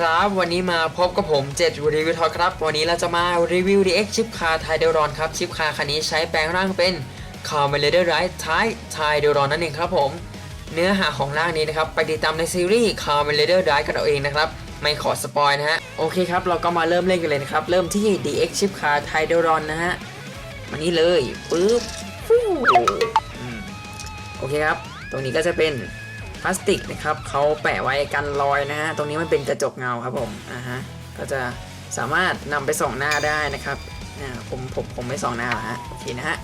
ครับ วันนี้มาพบกับผมเจ็ดรีวิวทอครับ วันนี้เราจะมารีวิว DX ชิปคาไทเดรอนครับ ชิปคาคันนี้ใช้แปลงร่างเป็นคาร์เมเลเดอร์ไรท์ไทไทเดรอนนั่นเองครับผม เนื้อหาของร่างนี้นะครับ ไปติดตามในซีรีส์คาร์เมเลเดอร์ไรท์กันเอาเองนะครับ ไม่ขอสปอยนะฮะ โอเคครับ เราก็มาเริ่มเล่นกันเลยนะครับ เริ่มที่ DX ชิปคาไทเดรอนนะฮะมานี่เลยปึ๊บโอเคครับ ตรงนี้ก็จะเป็น พลาสติกนะครับเขาแปะไว้กันรอยนะฮะตรงนี้มันเป็นกระจกเงาครับผมอ่าฮะก็จะสามารถนำไปส่องหน้าได้นะครับอ่าผมผมผมไม่ส่องหน้าหรอกฮะโอเคนะฮะ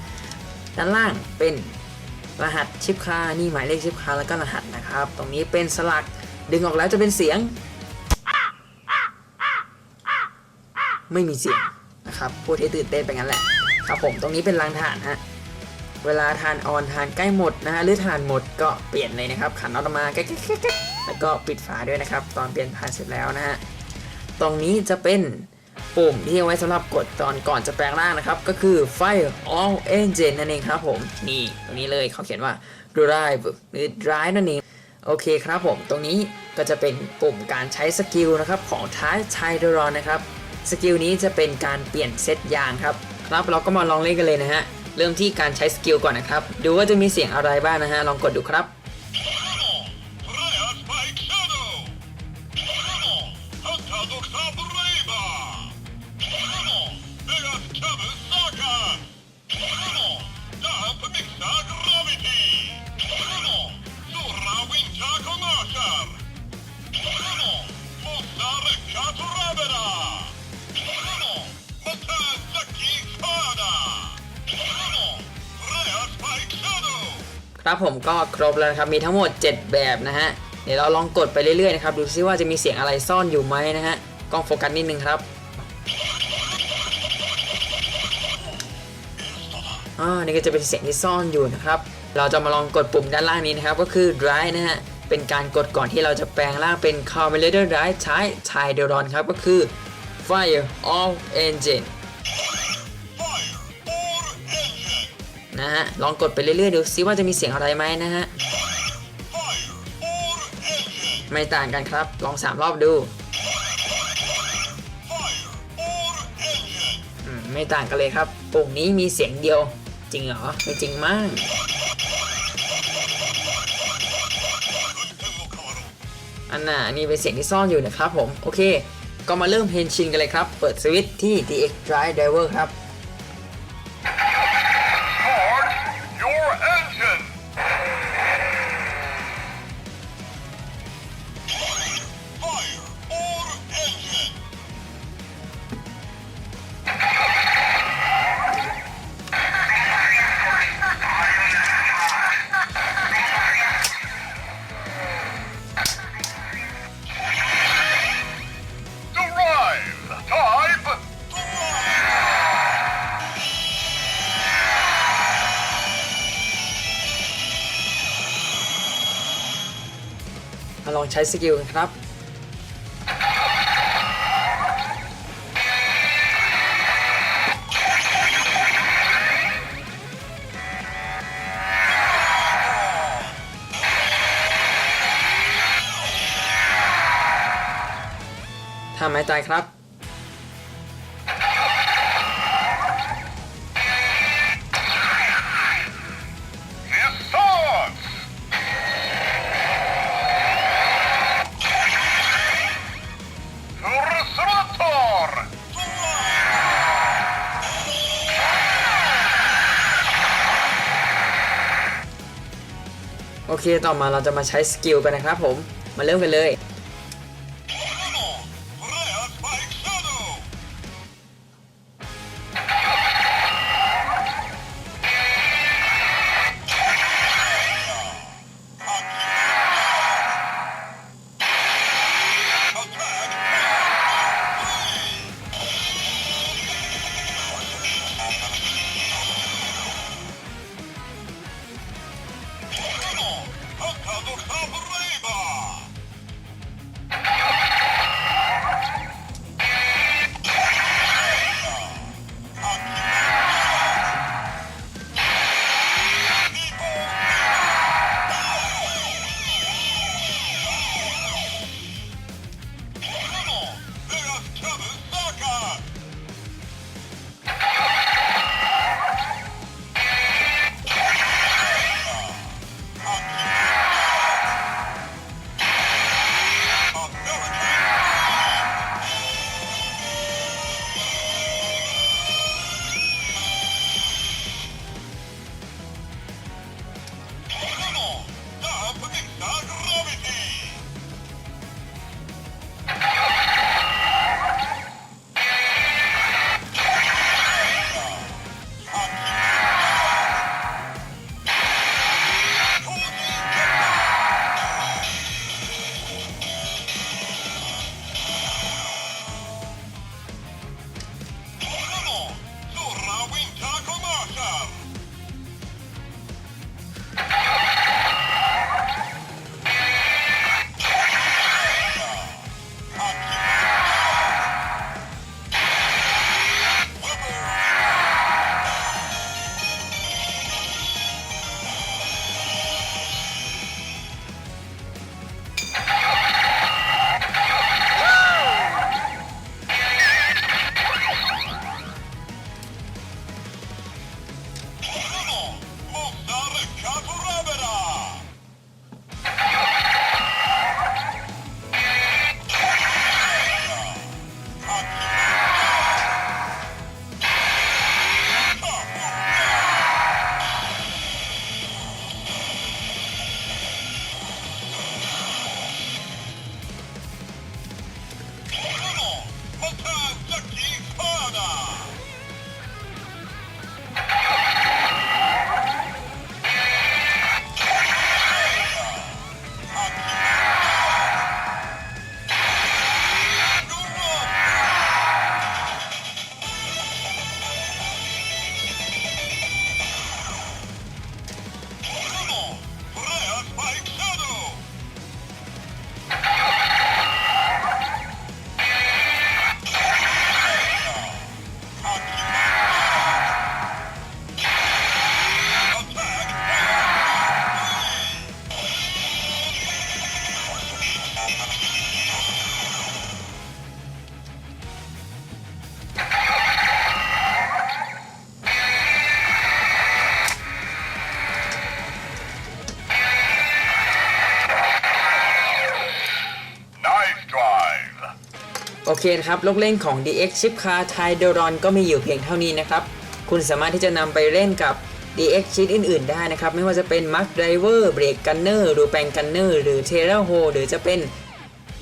ด้านล่างเป็นรหัสชิปคานี่หมายเลขชิปคาแล้วก็รหัสนะครับ ตรงนี้เป็นสลักดึงออกแล้วจะเป็นเสียง ไม่มีเสียงนะครับพูดให้ตื่นเต้นไปงั้นแหละครับผมตรงนี้เป็นรางฐานฮะ เวลาทานออนทานใกล้หมดนะฮะหรือทานหมดก็เปลี่ยนเลยนะครับ ขันออกมาแก๊กแล้วก็ปิดฝาด้วยนะครับ ตอนเปลี่ยนผ่านเสร็จแล้วนะฮะตรงนี้จะเป็นปุ่มที่เอาไว้สำหรับกดตอนก่อนจะแปลงร่างนะครับ ก็คือ Fire All Engine นั่นเองครับผม นี่ตรงนี้เลยเขาเขียนว่า Drive หรือ Drive นั่นเอง โอเคครับผม ตรงนี้ก็จะเป็นปุ่มการใช้สกิลนะครับ ของท้ายไทเดรอนนะครับ สกิลนี้จะเป็นการเปลี่ยนเซตยางครับ ครับเราก็มาลองเล่นกันเลยนะฮะ เริ่มที่การใช้สกิลก่อนนะครับ ดูว่าจะมีเสียงอะไรบ้างนะฮะ ลองกดดูครับ ครับผมก็ครบแล้วนะครับมีทั้งหมด 7 แบบนะฮะเดี๋ยวเราลองกดไปเรื่อยๆนะครับดูซิว่าจะมีเสียงอะไรซ่อนอยู่ไหมนะฮะกล้องโฟกัสนิดนึงครับอ่านี่ก็จะเป็นเสียงที่ซ่อนอยู่นะครับเราจะมาลองกดปุ่มด้านล่างนี้นะครับก็คือ drive นะฮะเป็นการกดก่อนที่เราจะแปลงร่างเป็น Carburetor Drive ใช้ t i d e r o n ครับก็คือ Fire All Engine นะฮะ ลองกดไปเรื่อยๆดูซิว่าจะมีเสียงอะไรไหมนะฮะ ไม่ต่างกันครับ ลอง 3 รอบดูอืมไม่ต่างกันเลยครับปุ่มนี้มีเสียงเดียว จริงเหรอ ไม่จริงมั้งอันน่ะนนี่เป็นเสียงที่ซ่อนอยู่นะครับผม โอเค ก็มาเริ่มเฮนชินกันเลยครับ เปิดสวิตช์ที่ DX Drive Driver ครับ ลองใช้สกิลกันครับทำไมตายครับ เคต่อมาเราจะมาใช้สกิลกันนะครับผม มาเริ่มกันเลย เคนะครับลูกเล่นของ DX Chip Car t y d e r o n ก็มีอยู่เพียงเท่านี้นะครับ คุณสามารถที่จะนำไปเล่นกับ DX ชิ้นอื่น ๆ ได้นะครับ ไม่ว่าจะเป็น Mark Driver Brake Gunner หรือ Bang Gunner หรือ Terra Ho หรือจะเป็น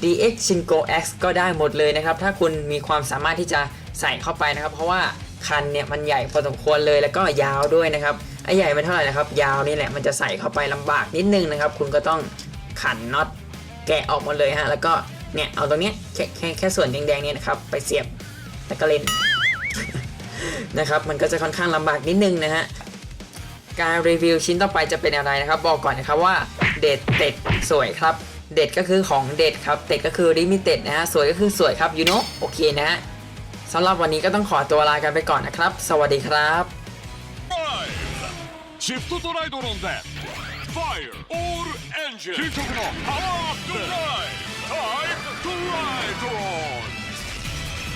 DX Shinko X ก็ได้หมดเลยนะครับ ถ้าคุณมีความสามารถที่จะใส่เข้าไปนะครับ เพราะว่าคันเนี่ยมันใหญ่พอสมควรเลยแล้วก็ยาวด้วยนะครับไอ้ใหญ่ไม่เท่าไหร่นะครับ ยาวนี่แหละมันจะใส่เข้าไปลำบากนิดนึงนะครับ คุณก็ต้องขันน็อตแกะออกหมดเลยฮะแล้วก็ เนี่ยเอาตรงเนี้ยแค่แค่ส่วนแดงๆเนี่ยนะครับไปเสียบแล้วก็เล่นนะครับมันก็จะค่อนข้างลำบากนิดนึงนะฮะการรีวิวชิ้นต่อไปจะเป็นอะไรนะครับ บอกก่อนนะครับว่าเด็ดเด็ดสวยครับเด็ดก็คือของเด็ดครับเด็ดก็คือลิมิเต็ดนะฮะสวยก็คือสวยครับยูโนโอเคนะฮะสำหรับวันนี้ก็ต้องขอตัวลากันไปก่อนนะครับ สวัสดีครับシフトトライドロンで Fire All Engine 究極のパワイムトライドロン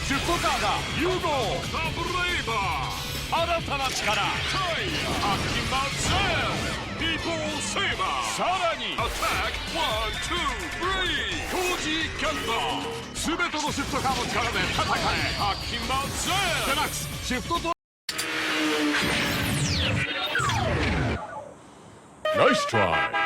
シフトカーが融合新たな力タイアッキンマンセンピーポーセーバーさらにアタックワンツースリーコージーキャンバー全てのシフトカーの力で戦えアッキンマンセンデラックスシフトトナイストライ